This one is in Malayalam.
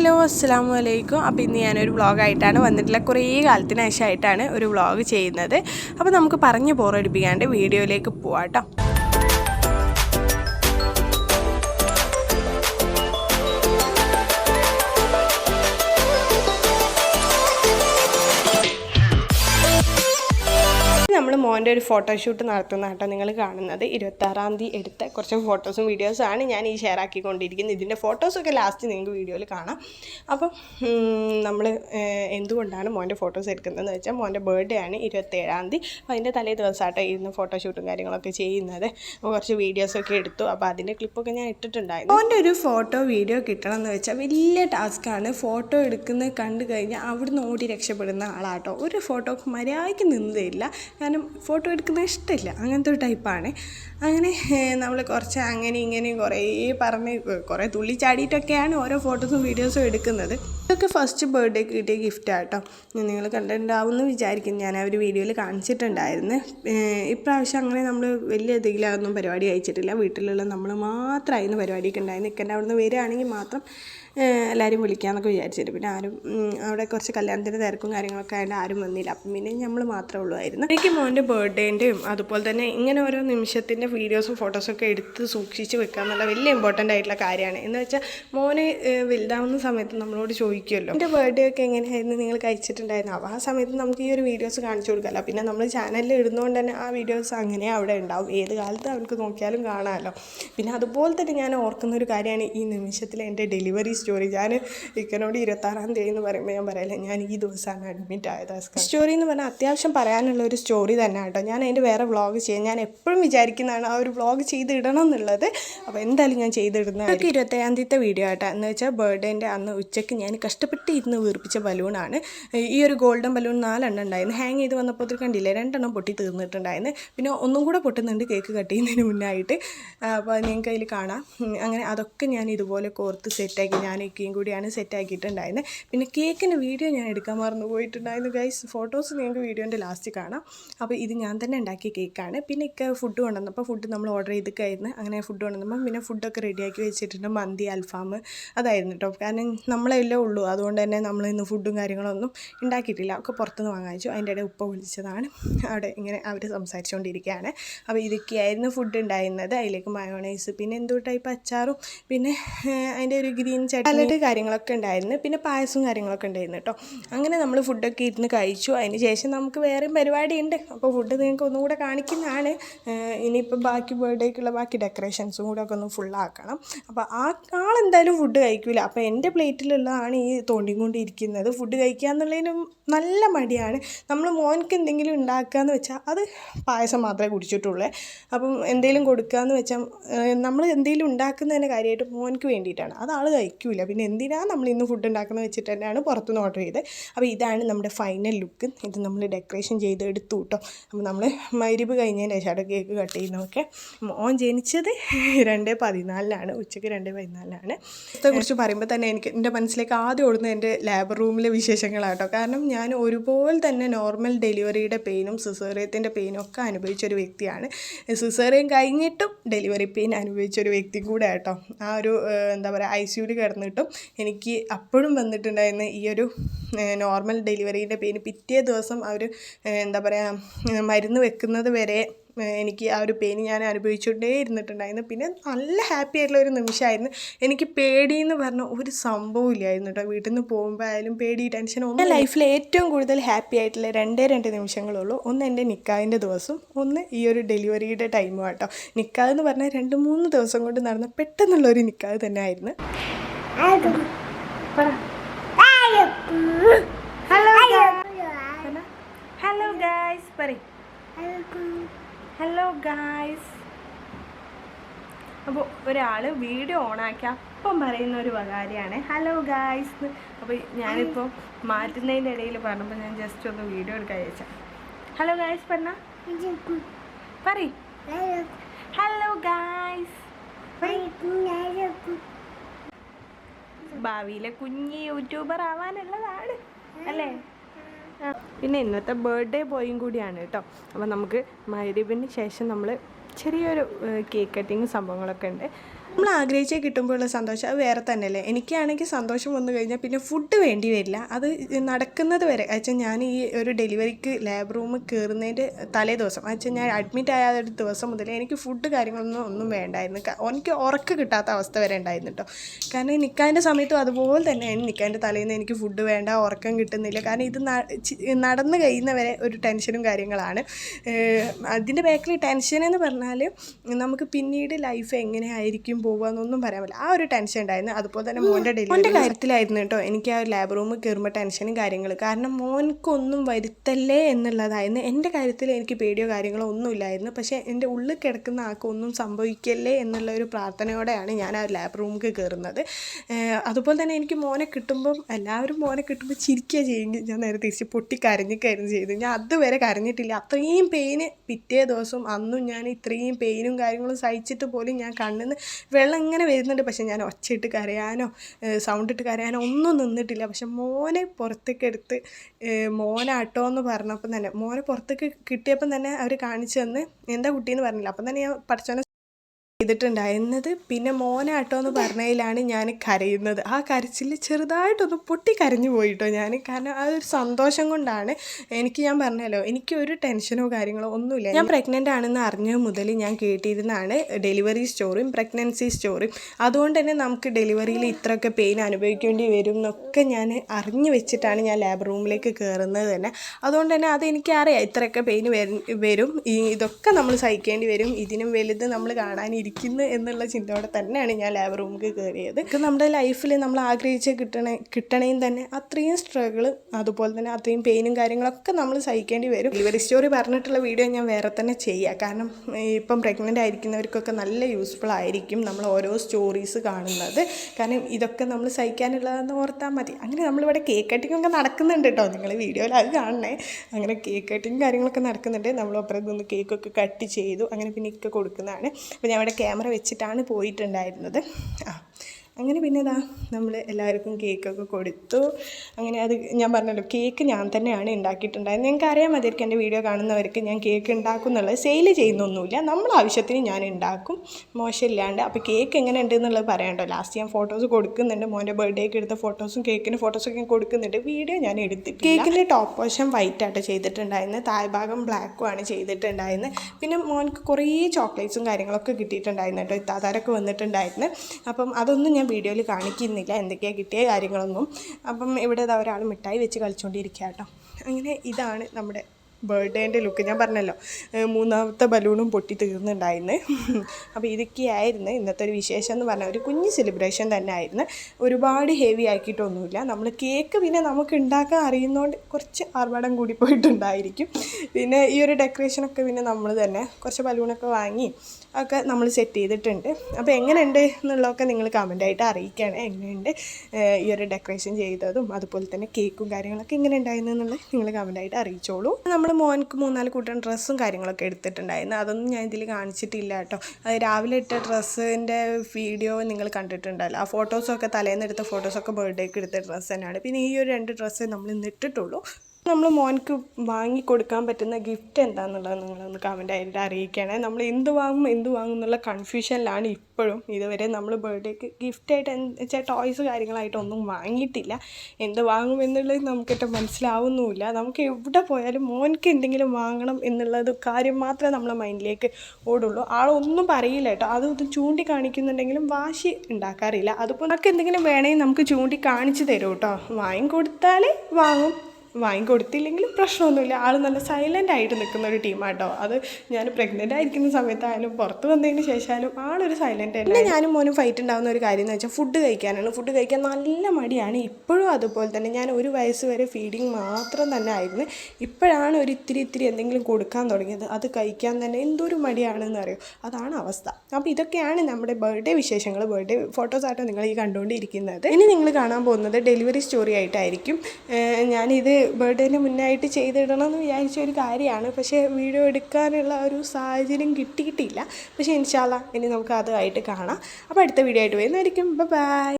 ഹലോ അസ്സാം വലൈക്കും അപ്പോൾ ഇന്ന് ഞാനൊരു വ്ളോഗായിട്ടാണ് വന്നിട്ടുള്ള കുറേ കാലത്തിന് ഒരു വ്ളോഗ് ചെയ്യുന്നത്. അപ്പോൾ നമുക്ക് പറഞ്ഞ് ബോറടിപ്പിക്കാണ്ട് വീഡിയോയിലേക്ക് പോവാം കേട്ടോ നമ്മൾ മോന്റെ ഒരു ഫോട്ടോഷൂട്ട് നടത്തുന്ന കേട്ടോ നിങ്ങൾ കാണുന്നത്. ഇരുപത്താറാം തീയതി എടുത്ത കുറച്ച് ഫോട്ടോസും വീഡിയോസും ആണ് ഞാൻ ഈ ഷെയർ ആക്കിക്കൊണ്ടിരിക്കുന്നത്. ഇതിന്റെ ഫോട്ടോസൊക്കെ ലാസ്റ്റ് നിങ്ങൾക്ക് വീഡിയോയിൽ കാണാം. അപ്പം നമ്മൾ എന്തുകൊണ്ടാണ് മോന്റെ ഫോട്ടോസ് എടുക്കുന്നതെന്ന് വെച്ചാൽ മോന്റെ ബർത്ത്ഡേ ആണ് ഇരുപത്തേഴാം തീയതി. അപ്പോൾ അതിന്റെ തലേ ദിവസമായിട്ട് ഇരുന്ന് ഫോട്ടോഷൂട്ടും കാര്യങ്ങളൊക്കെ ചെയ്യുന്നത്. കുറച്ച് വീഡിയോസൊക്കെ എടുത്തു. അപ്പോൾ അതിന്റെ ക്ലിപ്പൊക്കെ ഞാൻ ഇട്ടിട്ടുണ്ടായിരുന്നു. മോന്റെ ഒരു ഫോട്ടോ വീഡിയോ കിട്ടണം എന്ന് വെച്ചാൽ വലിയ ടാസ്ക്കാണ് ഫോട്ടോ എടുക്കുന്നത് കണ്ടു കഴിഞ്ഞാൽ അവിടുന്ന് ഓടി രക്ഷപ്പെടുന്ന ആളാട്ടോ. ഒരു ഫോട്ടോ മര്യാദയ്ക്ക് നിന്നതില്ല കാരണം ഫോട്ടോ എടുക്കുന്നത് ഇഷ്ടമില്ല. അങ്ങനത്തെ ഒരു ടൈപ്പാണ്. അങ്ങനെ നമ്മൾ കുറച്ച് അങ്ങനെ ഇങ്ങനെ കുറേ പറഞ്ഞ് കുറേ തുള്ളി ചാടിയിട്ടൊക്കെയാണ് ഓരോ ഫോട്ടോസും വീഡിയോസും എടുക്കുന്നത്. ഇതൊക്കെ ഫസ്റ്റ് ബർത്ത്ഡേ കിട്ടിയ ഗിഫ്റ്റാട്ടോ. നിങ്ങൾ കണ്ടിട്ടുണ്ടാവും എന്ന് വിചാരിക്കും ഞാൻ ആ ഒരു വീഡിയോയിൽ കാണിച്ചിട്ടുണ്ടായിരുന്നു. ഇപ്രാവശ്യം അങ്ങനെ നമ്മൾ വലിയ എന്തെങ്കിലും പരിപാടി അയച്ചിട്ടില്ല വീട്ടിലുള്ള നമ്മൾ മാത്രമായിരുന്നു പരിപാടിയൊക്കെ ഉണ്ടായിരുന്നു നിൽക്കേണ്ട അവിടെ നിന്ന് വരികയാണെങ്കിൽ മാത്രം എല്ലാവരും വിളിക്കാമെന്നൊക്കെ വിചാരിച്ചിട്ട് പിന്നെ ആരും അവിടെ കുറച്ച് കല്യാണത്തിന്റെ തിരക്കും കാര്യങ്ങളൊക്കെ ആയതുകൊണ്ട് ആരും വന്നില്ല. അപ്പം പിന്നെ നമ്മൾ മാത്രമേ ഉള്ളൂ ആയിരുന്നു. എനിക്ക് മോന്റെ ബർത്ത്ഡേന്റെയും അതുപോലെ തന്നെ ഇങ്ങനെ ഓരോ നിമിഷത്തിന്റെ വീഡിയോസും ഫോട്ടോസും ഒക്കെ എടുത്ത് സൂക്ഷിച്ച് വെക്കുക എന്നുള്ള വലിയ ഇമ്പോർട്ടന്റ് ആയിട്ടുള്ള കാര്യമാണ്. എന്ന് വെച്ചാൽ മോനെ വലുതാവുന്ന സമയത്ത് നമ്മളോട് ചോദിക്കുമല്ലോ എന്റെ ബർത്ത്ഡേ ഒക്കെ എങ്ങനെയായിരുന്നു? നിങ്ങൾ കഴിച്ചിട്ടുണ്ടായിരുന്നു? അപ്പോൾ ആ സമയത്ത് നമുക്ക് ഈ ഒരു വീഡിയോസ് കാണിച്ചു കൊടുക്കാമല്ലോ. പിന്നെ നമ്മൾ ചാനലിൽ ഇടുന്നതുകൊണ്ട് തന്നെ ആ വീഡിയോസ് അങ്ങനെ അവിടെ ഉണ്ടാവും. ഏത് കാലത്ത് അവർക്ക് നോക്കിയാലും കാണാമല്ലോ. പിന്നെ അതുപോലെ തന്നെ ഞാൻ ഓർക്കുന്ന ഒരു കാര്യമാണ് ഈ നിമിഷത്തിലെ എന്റെ ഡെലിവറി സ്റ്റോറി. ഞാൻ ഇക്കനോട് ഇരുപത്താറാം തീയതി എന്ന് പറയുമ്പോൾ ഞാൻ പറയില്ല ഞാൻ ഈ ദിവസമാണ് അഡ്മിറ്റ് ആയത്. സ്റ്റോറി എന്ന് പറഞ്ഞാൽ അത്യാവശ്യം പറയാനുള്ള ഒരു സ്റ്റോറി തന്നെ കേട്ടോ. ഞാൻ അതിന്റെ വേറെ വ്ളോഗ് ചെയ്യാം. ഞാൻ എപ്പോഴും വിചാരിക്കുന്നതാണ് ആ ഒരു വ്ളോഗ് ചെയ്തിടണം എന്നുള്ളത്. അപ്പോൾ എന്തായാലും ഞാൻ ചെയ്തിടുന്നത് ഇരുപത്തേഴാം തീയതി വീഡിയോ ആട്ടോ. എന്ന് വെച്ചാൽ ബർത്ത്ഡേന്റെ അന്ന് ഉച്ചയ്ക്ക് ഞാൻ കഷ്ടപ്പെട്ട് ഇരുന്ന് വീർപ്പിച്ച ബലൂണാണ് ഈ ഒരു ഗോൾഡൻ ബലൂൺ നാലെണ്ണം ഉണ്ടായിരുന്നു. ഹാങ് ചെയ്ത് വന്നപ്പോൾ ഒത്തിരി കണ്ടില്ലേ? രണ്ടെണ്ണം പൊട്ടി തീർന്നിട്ടുണ്ടായിരുന്നു. പിന്നെ ഒന്നും കൂടെ പൊട്ടുന്നുണ്ട് കേക്ക് കട്ട് ചെയ്യുന്നതിന് മുന്നായിട്ട്. അപ്പോൾ നിങ്ങൾക്ക് അതിൽ കാണാം. അങ്ങനെ അതൊക്കെ ഞാൻ ഇതുപോലെ കോർത്ത് സെറ്റാക്കി ഞാൻ ഇക്കയും കൂടിയാണ് സെറ്റാക്കിയിട്ടുണ്ടായിരുന്നത് പിന്നെ കേക്കിന് വീഡിയോ ഞാൻ എടുക്കാൻ മറന്നു പോയിട്ടുണ്ടായിരുന്നു ഗൈസ് ഫോട്ടോസ് നിങ്ങൾക്ക് വീഡിയോന്റെ ലാസ്റ്റ് കാണാം. അപ്പോൾ ഇത് ഞാൻ തന്നെ ഉണ്ടാക്കിയ കേക്കാണ്. പിന്നെ ഇക്ക ഫുഡ് കൊണ്ടുവന്നപ്പോൾ ഫുഡ് നമ്മൾ ഓർഡർ ചെയ്തിട്ടായിരുന്നു അങ്ങനെ ഫുഡ് കൊണ്ടുവന്നപ്പോൾ പിന്നെ ഫുഡൊക്കെ റെഡിയാക്കി വെച്ചിട്ടുണ്ട്. മന്തി അൽഫാം അതായിരുന്നു കേട്ടോ കാരണം നമ്മളെല്ലേ ഉള്ളൂ. അതുകൊണ്ട് തന്നെ നമ്മൾ ഇന്ന് ഫുഡും കാര്യങ്ങളൊന്നും ഉണ്ടാക്കിയിട്ടില്ല. ഒക്കെ പുറത്തുനിന്ന് വാങ്ങാച്ചു അതിന്റെ ഇടയിൽ ഉപ്പ വിളിച്ചതാണ്. അവിടെ ഇങ്ങനെ അവർ സംസാരിച്ചുകൊണ്ടിരിക്കുകയാണ്. അപ്പോൾ ഇതൊക്കെയായിരുന്നു ഫുഡ് ഉണ്ടായിരുന്നത്. അതിലേക്ക് മയോണൈസ് പിന്നെ എന്തോ ടൈപ്പ് അച്ചാറും പിന്നെ അതിന്റെ ഒരു ഗ്രീൻ ചട്ടലഡ് കാര്യങ്ങളൊക്കെ ഉണ്ടായിരുന്നു. പിന്നെ പായസവും കാര്യങ്ങളൊക്കെ ഉണ്ടായിരുന്നു കേട്ടോ അങ്ങനെ നമ്മൾ ഫുഡൊക്കെ ഇരുന്ന് കഴിച്ചു. അതിന് ശേഷം നമുക്ക് വേറെയും പരിപാടി ഉണ്ട്. അപ്പോൾ ഫുഡ് നിങ്ങൾക്ക് ഒന്നും കൂടെ കാണിക്കുന്നതാണ്. ഇനിയിപ്പോൾ ബാക്കി ബർത്ത്ഡേക്കുള്ള ബാക്കി ഡെക്കറേഷൻസും കൂടെ ഒക്കെ ഒന്ന് ഫുള്ളാക്കണം അപ്പോൾ ആ ആളെന്തായാലും ഫുഡ് കഴിക്കില്ല അപ്പോൾ എന്റെ പ്ലേറ്റിലുള്ളതാണ് ഈ തോണ്ടി കൊണ്ടിരിക്കുന്നത് ഫുഡ് കഴിക്കുക എന്നുള്ളതിനും നല്ല മടിയാണ്. നമ്മൾ മോൻക്ക് എന്തെങ്കിലും ഉണ്ടാക്കുക എന്ന് വെച്ചാൽ അത് പായസം മാത്രമേ കുടിച്ചിട്ടുള്ളൂ. അപ്പം എന്തെങ്കിലും കൊടുക്കുക എന്ന് വെച്ചാൽ നമ്മൾ എന്തെങ്കിലും ഉണ്ടാക്കുന്നതിന് കാര്യമായിട്ട് മോൻക്ക് വേണ്ടിയിട്ടാണ്. അത് ആൾ കഴിക്കില്ല പിന്നെ എന്തിനാണ് നമ്മൾ ഇന്ന് ഫുഡ് ഉണ്ടാക്കുന്നത് വെച്ചിട്ട് തന്നെയാണ് പുറത്തുനിന്ന് ഓർഡർ ചെയ്തത്. അപ്പോൾ ഇതാണ് നമ്മുടെ ഫൈനൽ ലുക്ക് ഇത് നമ്മൾ ഡെക്കറേഷൻ ചെയ്ത് എടുത്തു കേട്ടോ. അപ്പോൾ നമ്മൾ മൈരിപ്പ് കഴിഞ്ഞതിന് ശേഷം കേക്ക് കട്ട് ചെയ്യുന്നതൊക്കെ മോൻ ജനിച്ചത് രണ്ട് പതിനാലിനാണ് ഉച്ചയ്ക്ക് രണ്ട് പതിനാലിനാണ് കുറിച്ച് പറയുമ്പോൾ തന്നെ എനിക്ക് എന്റെ മനസ്സിലേക്ക് ആദ്യം ഓടുന്നത് എന്റെ ലേബർ റൂമിലെ വിശേഷങ്ങളാട്ടോ. കാരണം ഞാൻ ഒരുപോലെ തന്നെ നോർമൽ ഡെലിവറിയുടെ പെയിനും സിസേറിയത്തിന്റെ പെയിനും ഒക്കെ അനുഭവിച്ച ഒരു വ്യക്തിയാണ്. സിസേറിയൻ കഴിഞ്ഞിട്ടും ഡെലിവറി പെയിൻ അനുഭവിച്ച ഒരു വ്യക്തി കൂടെ ആട്ടോ ആ ഒരു എന്താ പറയുക ഐ സിയുയിൽ കിടന്നിട്ടും എനിക്ക് അപ്പോഴും വന്നിട്ടുണ്ടായിരുന്ന ഈ ഒരു നോർമൽ ഡെലിവറീന്റെ പെയിൻ പിറ്റേ ദിവസം അവർ എന്താ പറയുക മരുന്ന് വെക്കുന്നത് വരെ എനിക്ക് ആ ഒരു പെയിൻ ഞാൻ അനുഭവിച്ചുകൊണ്ടേ ഇരുന്നിട്ടുണ്ടായിരുന്നു. പിന്നെ നല്ല ഹാപ്പി ആയിട്ടുള്ള ഒരു നിമിഷമായിരുന്നു. എനിക്ക് പേടി എന്ന് പറഞ്ഞ ഒരു സംഭവം ഇല്ലായിരുന്നു കേട്ടോ. വീട്ടിൽ നിന്ന് പോകുമ്പോൾ ആയാലും പേടി ടെൻഷൻ ഒന്നും ലൈഫിൽ ഏറ്റവും കൂടുതൽ ഹാപ്പി ആയിട്ടുള്ള രണ്ടേ രണ്ട് നിമിഷങ്ങളുള്ളൂ. ഒന്ന് എന്റെ നിക്കാഹിന്റെ ദിവസം ഒന്ന് ഈ ഒരു ഡെലിവറിയുടെ ടൈമും കേട്ടോ. നിക്കാഹ് എന്ന് പറഞ്ഞാൽ രണ്ട് മൂന്ന് ദിവസം കൊണ്ട് നടന്ന പെട്ടെന്നുള്ള ഒരു നിക്കാഹ് തന്നെ ആയിരുന്നു ഹലോ ഹലോ ഗായ്സ് പറയും ഹലോ ഗായ്സ് അപ്പോൾ ഒരാൾ വീഡിയോ ഓണാക്കി അപ്പം പറയുന്ന ഒരു വകാരിയാണ്. ഹലോ ഗായ്സ് അപ്പോൾ ഞാനിപ്പോൾ മാറ്റുന്നതിന്റെ ഇടയിൽ പറഞ്ഞപ്പോൾ ഞാൻ ജസ്റ്റ് ഒന്ന് വീഡിയോ എടുക്കാൻ ചോദിച്ചാൽ ഹലോ ഗായ്സ് പറഞ്ഞ? പറ ഹലോ ഗായ്സ് ഭാവിയിലെ കുഞ്ഞ് യൂട്യൂബർ ആവാനുള്ളതാണ്. അല്ലേ? പിന്നെ ഇന്നത്തെ ബർത്ത്ഡേ ബോയും കൂടിയാണ് കേട്ടോ. അപ്പോൾ നമുക്ക് മരുവിന് ശേഷം നമ്മൾ ചെറിയൊരു കേക്ക് കട്ടിങ് സംഭവങ്ങളൊക്കെ ഉണ്ട്. നമ്മൾ ആഗ്രഹിച്ചേ കിട്ടുമ്പോഴുള്ള സന്തോഷം അത് വേറെ തന്നെയല്ലേ? എനിക്കാണെങ്കിൽ സന്തോഷം വന്നു കഴിഞ്ഞാൽ പിന്നെ ഫുഡ് വേണ്ടി വരില്ല. അത് നടക്കുന്നത് വരെ. അച്ഛൻ ഞാൻ ഈ ഒരു ഡെലിവറിക്ക് ലാബ് റൂമിൽ കയറുന്നതിന്റെ തലേ ദിവസം അച്ഛൻ ഞാൻ അഡ്മിറ്റ് ആയ ഒരു ദിവസം മുതൽ എനിക്ക് ഫുഡ് കാര്യങ്ങളൊന്നും ഒന്നും വേണ്ടായിരുന്നു. എനിക്ക് ഉറക്കം കിട്ടാത്ത അവസ്ഥ വരെ ഉണ്ടായിരുന്നു കേട്ടോ കാരണം നിൽക്കാന്റെ സമയത്തും അതുപോലെ തന്നെ നിൽക്കാന്റെ തലേന്ന് എനിക്ക് ഫുഡ് വേണ്ട ഉറക്കം കിട്ടുന്നില്ല. കാരണം ഇത് നടന്നു കഴിയുന്നവരെ ഒരു ടെൻഷനും കാര്യങ്ങളാണ്. അതിന്റെ ബാക്കിൽ ടെൻഷൻ എന്ന് പറഞ്ഞാൽ നമുക്ക് പിന്നീട് ലൈഫ് എങ്ങനെയായിരിക്കും പോകുക എന്നൊന്നും പറയാൻ പറ്റില്ല. ആ ഒരു ടെൻഷൻ ഉണ്ടായിരുന്നു. അതുപോലെ തന്നെ മോന്റെ ഡെലിവറി കാര്യത്തിലായിരുന്നു കേട്ടോ. എനിക്ക് ആ ഒരു ലാബ് റൂമിൽ കയറുമ്പോൾ ടെൻഷനും കാര്യങ്ങൾ കാരണം മോൻക്കൊന്നും വരുത്തല്ലേ എന്നുള്ളതായിരുന്നു. എന്റെ കാര്യത്തിൽ എനിക്ക് പേടിയോ കാര്യങ്ങളോ ഒന്നുമില്ലായിരുന്നു പക്ഷേ എന്റെ ഉള്ളിൽ കിടക്കുന്ന ആൾക്കൊന്നും സംഭവിക്കല്ലേ എന്നുള്ള ഒരു പ്രാർത്ഥനയോടെയാണ് ഞാൻ ആ ലാബ് റൂമിൽ കയറുന്നത് അതുപോലെ തന്നെ എനിക്ക് മോനെ കിട്ടുമ്പം എല്ലാവരും മോനെ കിട്ടുമ്പോൾ ചിരിക്കുക ചെയ്യുമെങ്കിൽ ഞാൻ നേരെ തിരിച്ച് പൊട്ടി കരഞ്ഞിക്കായിരുന്നു ചെയ്തു ഞാൻ അതുവരെ കരഞ്ഞിട്ടില്ല. അത്രയും പെയിന് പിറ്റേ ദിവസം അന്നും ഞാൻ ഇത്രയും പെയിനും കാര്യങ്ങളും സഹിച്ചിട്ട് പോലും ഞാൻ കണ്ണിന്ന് വെള്ളം ഇങ്ങനെ വരുന്നുണ്ട്. പക്ഷെ ഞാൻ ഒച്ചയിട്ട് കരയാനോ സൗണ്ട് ഇട്ട് കരയാനോ ഒന്നും നിന്നിട്ടില്ല. പക്ഷെ മോനെ പുറത്തേക്ക് എടുത്ത് മോനാട്ടോ എന്ന് പറഞ്ഞപ്പം തന്നെ മോനെ പുറത്തേക്ക് കിട്ടിയപ്പം തന്നെ അവർ കാണിച്ചു തന്ന് എന്താ കുട്ടിയെന്ന് പറഞ്ഞില്ല? അപ്പം തന്നെ ഞാൻ പഠിച്ചോനെ ചെയ്തിട്ടുണ്ടായിരുന്നത്. പിന്നെ മോനാട്ടോ എന്ന് പറഞ്ഞതിലാണ് ഞാൻ കരയുന്നത്. ആ കരച്ചിൽ ചെറുതായിട്ടൊന്ന് പൊട്ടി കരഞ്ഞു പോയിട്ടോ ഞാൻ. കാരണം ആ ഒരു സന്തോഷം കൊണ്ടാണ്. എനിക്ക് ഞാൻ പറഞ്ഞല്ലോ എനിക്ക് ഒരു ടെൻഷനോ കാര്യങ്ങളോ ഒന്നുമില്ല. ഞാൻ പ്രഗ്നന്റ് ആണെന്ന് അറിഞ്ഞ മുതൽ ഞാൻ കേട്ടിരുന്നതാണ് ഡെലിവറി സ്റ്റോറിയും പ്രഗ്നൻസി സ്റ്റോറിയും അതുകൊണ്ട് തന്നെ നമുക്ക് ഡെലിവറിയിൽ ഇത്രയൊക്കെ പെയിൻ അനുഭവിക്കേണ്ടി വരും എന്നൊക്കെ ഞാൻ അറിഞ്ഞു വെച്ചിട്ടാണ് ഞാൻ ലാബ് റൂമിലേക്ക് കയറുന്നത് തന്നെ. അതുകൊണ്ട് തന്നെ അതെനിക്ക് അറിയാം ഇത്രയൊക്കെ പെയിൻ വരും ഇതൊക്കെ നമ്മൾ സഹിക്കേണ്ടി വരും. ഇതിനും വലുത് നമ്മൾ കാണാനിരിക്കുന്നു എന്നുള്ള ചിന്തയോടെ തന്നെയാണ് ഞാൻ ലാബ് റൂമിൽ കയറിയത് നമ്മുടെ ലൈഫിൽ നമ്മൾ ആഗ്രഹിച്ച് കിട്ടണേ കിട്ടണേയും തന്നെ അത്രയും സ്ട്രഗിൾ അതുപോലെ തന്നെ അത്രയും പെയിനും കാര്യങ്ങളൊക്കെ നമ്മൾ സഹിക്കേണ്ടി വരും. ഡെലിവറി സ്റ്റോറി പറഞ്ഞിട്ടുള്ള വീഡിയോ ഞാൻ വേറെ തന്നെ ചെയ്യാം. കാരണം ഇപ്പം പ്രഗ്നന്റ് ആയിരിക്കുന്നവർക്കൊക്കെ നല്ല യൂസ്ഫുൾ ആയിരിക്കും നമ്മൾ ഓരോ സ്റ്റോറീസ് കാണുന്നത്. കാരണം ഇതൊക്കെ നമ്മൾ സഹിക്കാനുള്ളതെന്ന് ഓർത്താൽ മതി. അങ്ങനെ നമ്മളിവിടെ കേക്ക് കട്ടിംഗ് ഒക്കെ നടക്കുന്നുണ്ട് കേട്ടോ നിങ്ങൾ വീഡിയോയിൽ അത് കാണണേ. അങ്ങനെ കേക്ക് കട്ടിങ് കാര്യങ്ങളൊക്കെ നടക്കുന്നുണ്ട്. നമ്മൾ അപ്പുറത്ത് നിന്ന് കേക്കൊക്കെ കട്ട് ചെയ്തു. അങ്ങനെ പിന്നെ ഇക്ക കൊടുക്കുന്നതാണ്. അപ്പോൾ ഞാൻ ഇവിടെ ക്യാമറ വെച്ചിട്ടാണ് പോയിട്ടുണ്ടായിരുന്നത്. ആ അങ്ങനെ പിന്നെ ഇതാ നമ്മൾ എല്ലാവർക്കും കേക്കൊക്കെ കൊടുത്തു. അങ്ങനെ അത് ഞാൻ പറഞ്ഞല്ലോ കേക്ക് ഞാൻ തന്നെയാണ് ഉണ്ടാക്കിയിട്ടുണ്ടായത് നിങ്ങൾക്ക് അറിയാൻ മതിയായിരിക്കും എന്റെ വീഡിയോ കാണുന്നവർക്ക് ഞാൻ കേക്ക് ഉണ്ടാക്കും എന്നുള്ളത്. സെയിൽ ചെയ്യുന്നൊന്നുമില്ല. നമ്മൾ ആവശ്യത്തിന് ഞാൻ ഉണ്ടാക്കും. മോശമില്ലാണ്ട്. അപ്പോൾ കേക്ക് എങ്ങനെ ഉണ്ട് എന്നുള്ളത് പറയണ്ടോ? ലാസ്റ്റ് ഞാൻ ഫോട്ടോസ് കൊടുക്കുന്നുണ്ട്. മോന്റെ ബർത്ത്ഡേക്ക് എടുത്ത ഫോട്ടോസും കേക്കിന് ഫോട്ടോസൊക്കെ ഞാൻ കൊടുക്കുന്നുണ്ട്. വീഡിയോ ഞാൻ എടുത്തിട്ട് കേക്കിന്റെ ടോപ്പ് വശം വൈറ്റ് ആയിട്ട് ചെയ്തിട്ടുണ്ടായിരുന്നു താഴ്ഭാഗം ബ്ലാക്കും ആണ് ചെയ്തിട്ടുണ്ടായിരുന്നത്. പിന്നെ മോൻക്ക് കുറേ ചോക്ലേറ്റ്സും കാര്യങ്ങളൊക്കെ കിട്ടിയിട്ടുണ്ടായിരുന്നു കേട്ടോ. ഇത്താതാരൊക്കെ വന്നിട്ടുണ്ടായിരുന്നു അപ്പം അതൊന്നും ഞാൻ വീഡിയോയിൽ കാണിക്കുന്നില്ല എന്തൊക്കെയാണ് കിട്ടിയ കാര്യങ്ങളൊന്നും. അപ്പം ഇവിടെ ഒരാൾ മിഠായി വെച്ച് കളിച്ചുകൊണ്ടിരിക്കുക കേട്ടോ അങ്ങനെ ഇതാണ് നമ്മുടെ ബർത്ത്ഡേന്റെ ലുക്ക് ഞാൻ പറഞ്ഞല്ലോ. മൂന്നാമത്തെ ബലൂണും പൊട്ടി തീർന്നുണ്ടായിരുന്നു. അപ്പോൾ ഇതൊക്കെയായിരുന്നു ഇന്നത്തെ ഒരു വിശേഷം എന്ന് പറഞ്ഞാൽ ഒരു കുഞ്ഞ് സെലിബ്രേഷൻ തന്നെ ആയിരുന്നു. ഒരുപാട് ഹെവി ആക്കിയിട്ടൊന്നുമില്ല. നമ്മൾ കേക്ക് പിന്നെ നമുക്ക് ഉണ്ടാക്കാൻ അറിയുന്നതുകൊണ്ട് കുറച്ച് ആർഭാടം കൂടി പോയിട്ടുണ്ടായിരിക്കും. പിന്നെ ഈ ഒരു ഡെക്കറേഷനൊക്കെ പിന്നെ നമ്മൾ തന്നെ കുറച്ച് ബലൂണൊക്കെ വാങ്ങി ഒക്കെ നമ്മൾ സെറ്റ് ചെയ്തിട്ടുണ്ട്. അപ്പോൾ എങ്ങനെയുണ്ട് എന്നുള്ളതൊക്കെ നിങ്ങൾ കമന്റായിട്ട് അറിയിക്കുകയാണ് എങ്ങനെയുണ്ട് ഈ ഒരു ഡെക്കറേഷൻ ചെയ്തതും അതുപോലെ തന്നെ കേക്കും കാര്യങ്ങളൊക്കെ എങ്ങനെ ഉണ്ടായിരുന്നു എന്നുള്ളത് നിങ്ങൾ കമന്റായിട്ട് അറിയിച്ചോളൂ. നമ്മൾ മോൻക്ക് മൂന്നാൽ കൂട്ടം ഡ്രസ്സും കാര്യങ്ങളൊക്കെ എടുത്തിട്ടുണ്ടായിരുന്നു. അതൊന്നും ഞാൻ ഇതിൽ കാണിച്ചിട്ടില്ല കേട്ടോ. അത് രാവിലെ ഇട്ട ഡ്രസ്സിന്റെ വീഡിയോ നിങ്ങൾ കണ്ടിട്ടുണ്ടല്ലോ ആ ഫോട്ടോസൊക്കെ തലേന്ന് എടുത്ത ഫോട്ടോസൊക്കെ ബർത്ത്ഡേക്ക് എടുത്ത ഡ്രസ്സ് തന്നെയാണ്. പിന്നെ ഈ ഒരു രണ്ട് ഡ്രസ്സേ നമ്മൾ ഇന്ന് ഇട്ടിട്ടുള്ളൂ. നമ്മൾ മോൻക്ക് വാങ്ങി കൊടുക്കാൻ പറ്റുന്ന ഗിഫ്റ്റ് എന്താണെന്നുള്ളത് നിങ്ങളൊന്ന് കമന്റ് ആയിട്ട് അറിയിക്കണേ. നമ്മൾ എന്ത് വാങ്ങും എന്ത് വാങ്ങും എന്നുള്ള കൺഫ്യൂഷനിലാണ് ഇപ്പോഴും. ഇതുവരെ നമ്മൾ ബർത്ത്ഡേക്ക് ഗിഫ്റ്റായിട്ട് വെച്ചാൽ ടോയ്സ് കാര്യങ്ങളായിട്ടൊന്നും വാങ്ങിയിട്ടില്ല. എന്ത് വാങ്ങും എന്നുള്ളത് നമുക്കിട്ട് മനസ്സിലാവുന്നുമില്ല. നമുക്ക് എവിടെ പോയാലും മോൻക്ക് എന്തെങ്കിലും വാങ്ങണം എന്നുള്ളത് കാര്യം മാത്രമേ നമ്മളെ മൈൻഡിലേക്ക് ഓടുള്ളൂ. ആളൊന്നും പറയില്ല കേട്ടോ. അതൊന്നും ചൂണ്ടിക്കാണിക്കുന്നുണ്ടെങ്കിലും വാശി ഉണ്ടാക്കാറില്ല. അതുപോലെ നമുക്ക് എന്തെങ്കിലും വേണമെങ്കിൽ നമുക്ക് ചൂണ്ടിക്കാണിച്ച് കാണിച്ചു തരും കേട്ടോ. വാങ്ങിക്കൊടുത്താൽ വാങ്ങും. വാങ്ങിക്കൊടുത്തില്ലെങ്കിലും പ്രശ്നമൊന്നുമില്ല. ആൾ നല്ല സൈലന്റ് ആയിട്ട് നിൽക്കുന്ന ഒരു ടീമാട്ടോ അത് ഞാൻ പ്രഗ്നന്റ് ആയിരിക്കുന്ന സമയത്തായാലും പുറത്ത് വന്നതിന് ശേഷമായാലും ആളൊരു സൈലന്റ് അല്ല ഞാനും മോനും ഫൈറ്റ് ഉണ്ടാകുന്ന ഒരു കാര്യം എന്ന് വെച്ചാൽ ഫുഡ് കഴിക്കാനാണ്. ഫുഡ് കഴിക്കാൻ നല്ല മടിയാണ്. ഇപ്പോഴും അതുപോലെ തന്നെ ഞാൻ ഒരു വയസ്സ് വരെ ഫീഡിങ് മാത്രം തന്നെ ആയിരുന്നു. ഇപ്പോഴാണ് ഒരു ഇത്തിരി ഇത്തിരി എന്തെങ്കിലും കൊടുക്കാൻ തുടങ്ങിയത്. അത് കഴിക്കാൻ തന്നെ എന്തൊരു മടിയാണെന്ന് അറിയോ? അതാണ് അവസ്ഥ. അപ്പോൾ ഇതൊക്കെയാണ് നമ്മുടെ ബർത്ത്ഡേ വിശേഷങ്ങൾ ബർത്ത്ഡേ ഫോട്ടോസ് ആയിട്ടോ നിങ്ങൾ ഈ കണ്ടുകൊണ്ടിരിക്കുന്നത്. ഇനി നിങ്ങൾ കാണാൻ പോകുന്നത് ഡെലിവറി സ്റ്റോറി ആയിട്ടായിരിക്കും. ഞാനിത് ബർത്ത്ഡേന് മുന്നായിട്ട് ചെയ്തിടണം എന്ന് വിചാരിച്ച ഒരു കാര്യമാണ്. പക്ഷേ വീഡിയോ എടുക്കാനുള്ള ഒരു സാഹചര്യം കിട്ടിയിട്ടില്ല. പക്ഷേ ഇൻഷാല്ല ഇനി നമുക്ക് അതുമായിട്ട് കാണാം. അപ്പോൾ അടുത്ത വീഡിയോ ആയിട്ട് വരുന്നതായിരിക്കും. ബൈ